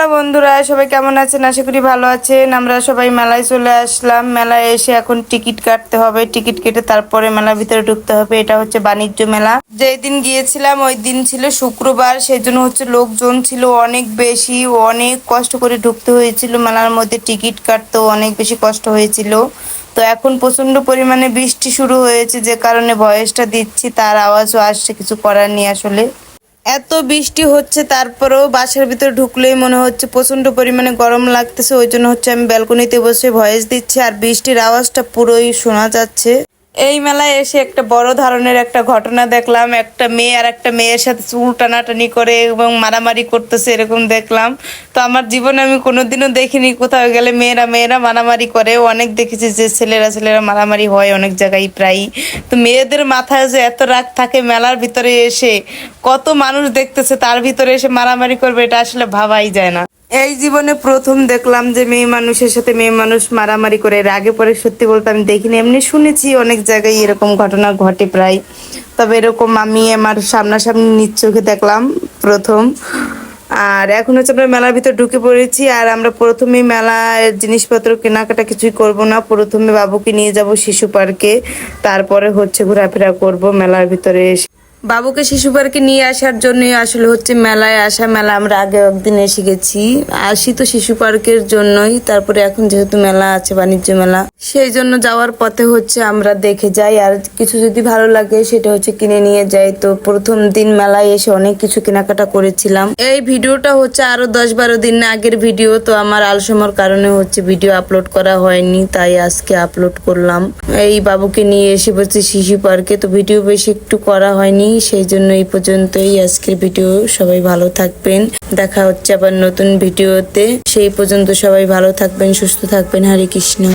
Hello বন্ধুরা, সবাই কেমন আছেন? আশা করি ভালো আছেন। আমরা সবাই মেলায় চলে আসলাম। মেলায় এসে এখন টিকিট কাটতে হবে। টিকিট কেটে তারপরে মেলার ভিতরে ঢুকতে হবে। এটা হচ্ছে বাণিজ্য মেলা। যেই দিন গিয়েছিলাম, ওই দিন ছিল শুক্রবার। সেই জন্য হচ্ছে লোকজন ছিল অনেক বেশি। অনেক কষ্ট করে ঢুকতে হয়েছিল। মেলার মধ্যে টিকিট কাটতেও অনেক বেশি কষ্ট হয়েছিল। তো এখন প্রচণ্ড পরিমাণে বৃষ্টি শুরু হয়েছে। যে কারণে ভয়েসটা দিচ্ছি। তার আওয়াজও আসছে কিছু করার নেই আসলে। এত বৃষ্টি হচ্ছে, তারপরেও বাসার ভিতরে ঢুকলেই মনে হচ্ছে প্রচণ্ড পরিমাণে গরম লাগতেছে। ওই জন্য হচ্ছে আমি ব্যালকনিতে বসে ভয়েস দিচ্ছি, আর বৃষ্টির আওয়াজটা পুরোই শোনা যাচ্ছে। এই মেলায় এসে একটা বড় ধরনের একটা ঘটনা দেখলাম, একটা মেয়ে আর একটা মেয়ের সাথে চুল টানাটানি করে এবং মারামারি করতেছে এরকম দেখলাম। তো আমার জীবনে আমি কোনোদিনও দেখিনি কোথাও গেলে মেয়েরা মেয়েরা মারামারি করে। অনেক দেখেছি যে ছেলেরা ছেলেরা মারামারি হয় অনেক জায়গায় প্রায়ই। তো মেয়েদের মাথায় যে এত রাগ থাকে মেলার ভিতরে এসে, কত মানুষ দেখতেছে তার ভিতরে এসে মারামারি করবে এটা আসলে ভাবাই যায় না। এই জীবনে প্রথম দেখলাম যে মেয়ে মানুষের সাথে মেয়ে মানুষ মারামারি করে, এর আগে পরে সত্যি বলতে আমি দেখিনি। এমনি শুনেছি অনেক জায়গায় এরকম ঘটনা ঘটে প্রায়। তবে এরকম আমি আমার সামনাসামনি নিজ চোখে দেখলাম প্রথম। আর এখন হচ্ছে আমরা মেলার ভিতর ঢুকে পড়েছি, আর আমরা প্রথমে মেলার জিনিসপত্র কেনাকাটা কিছুই করব না। প্রথমে বাবুকে নিয়ে যাব শিশু পার্কে, তারপরে হচ্ছে ঘোরাফেরা করব মেলার ভিতরে এসে। বাবুকে শিশু পার্কে নিয়ে আসার জন্যই আসলে হচ্ছে মেলায় আসা মেলা। আমরা আগে একদিন এসে গেছি। আসি তো শিশু পার্কের জন্যই। তারপরে এখন যেহেতু মেলা আছে, বাণিজ্য মেলা, সেই জন্য যাওয়ার পথে হচ্ছে আমরা দেখে যাই। আর কিছু যদি ভালো লাগে, সেটা হচ্ছে কিনে নিয়ে যাই। তো প্রথম দিন মেলায় এসে অনেক কিছু কেনাকাটা করেছিলাম। এই ভিডিওটা হচ্ছে আরও দশ বারো দিন আগের ভিডিও। তো আমার আলসমার কারণে হচ্ছে ভিডিও আপলোড করা হয়নি, তাই আজকে আপলোড করলাম। এই বাবুকে নিয়ে এসে বলছি শিশু পার্কে। তো ভিডিও বেশি একটু করা হয়নি। সেই জন্য এই পর্যন্তই আজকের ভিডিও। সবাই ভালো থাকবেন। দেখা হচ্ছে আবার নতুন ভিডিওতে। সেই পর্যন্ত সবাই ভালো থাকবেন, সুস্থ থাকবেন। হরে কৃষ্ণ।